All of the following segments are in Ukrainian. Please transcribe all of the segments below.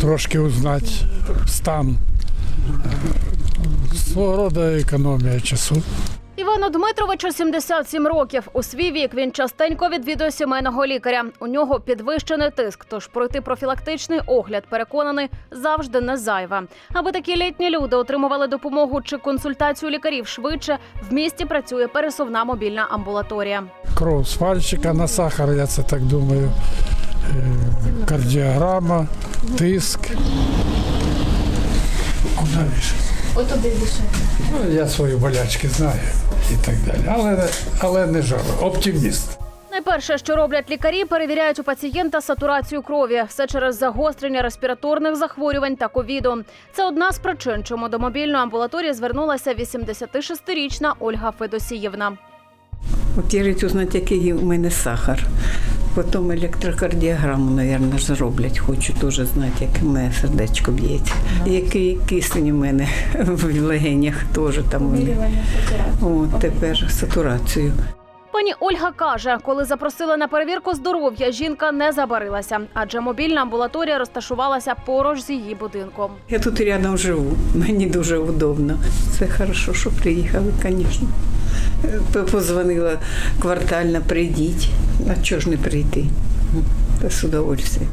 трошки узнати стан. Свого роду економія часу. Івану Дмитровичу 77 років. У свій вік він частенько відвідує сімейного лікаря. У нього підвищений тиск, тож пройти профілактичний огляд, переконаний, завжди не зайве. Аби такі літні люди отримували допомогу чи консультацію лікарів швидше, в місті працює пересувна мобільна амбулаторія. Кров з пальчика на сахар, я це так думаю. Е, Кардіограма, тиск. Куди більше? Отуди більше. Ну, я свої болячки знаю і так далі. Але, але не жару. Оптиміст. Найперше, що роблять лікарі, перевіряють у пацієнта сатурацію крові. Все через загострення респіраторних захворювань та ковіду. Це одна з причин, чому до мобільної амбулаторії звернулася 86-річна Ольга Федосіївна. От я знати, який у мене сахар. Потім електрокардіограму, мабуть, зроблять. Хочу теж знати, як у мене сердечко б'ється. Який кисень у мене в легенях теж там. мене. От тепер сатурацію. Пані Ольга каже, коли запросили на перевірку здоров'я, жінка не забарилася, адже мобільна амбулаторія розташувалася поруч з її будинком. Я тут рядом живу, мені дуже удобно. Це хорошо, що приїхали, звісно. Позвонила квартально, прийдіть. А чого ж не прийти? З удовольствием.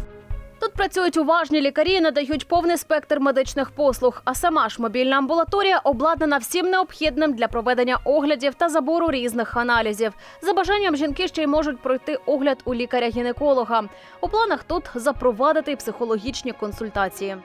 Тут працюють уважні лікарі, надають повний спектр медичних послуг. А сама ж мобільна амбулаторія обладнана всім необхідним для проведення оглядів та забору різних аналізів. За бажанням жінки ще й можуть пройти огляд у лікаря-гінеколога. У планах тут запровадити психологічні консультації.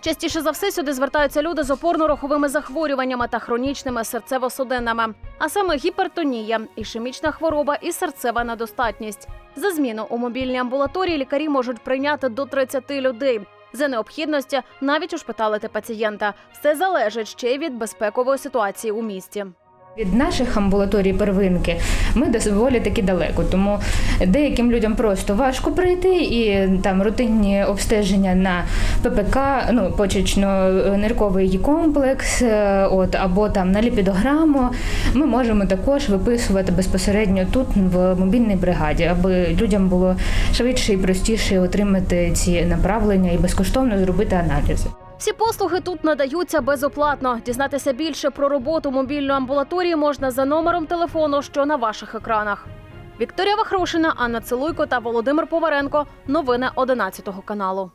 Частіше за все сюди звертаються люди з опорно-руховими захворюваннями та хронічними серцево-судинними, а саме гіпертонія, ішемічна хвороба і серцева недостатність. За зміну у мобільній амбулаторії лікарі можуть прийняти до 30 людей. За необхідності навіть ушпиталити пацієнта. Все залежить ще й від безпекової ситуації у місті. Від наших амбулаторій первинки ми доволі таки далеко, тому деяким людям просто важко прийти, і там рутинні обстеження на ППК, ну почечно-нирковий комплекс, е, от або там на ліпідограму. Ми можемо також виписувати безпосередньо тут в мобільній бригаді, аби людям було швидше і простіше отримати ці направлення і безкоштовно зробити аналізи. Всі послуги тут надаються безоплатно. Дізнатися більше про роботу мобільної амбулаторії можна за номером телефону, що на ваших екранах. Вікторія Вахрушина, Анна Целуйко та Володимир Поваренко. Новини 11 каналу.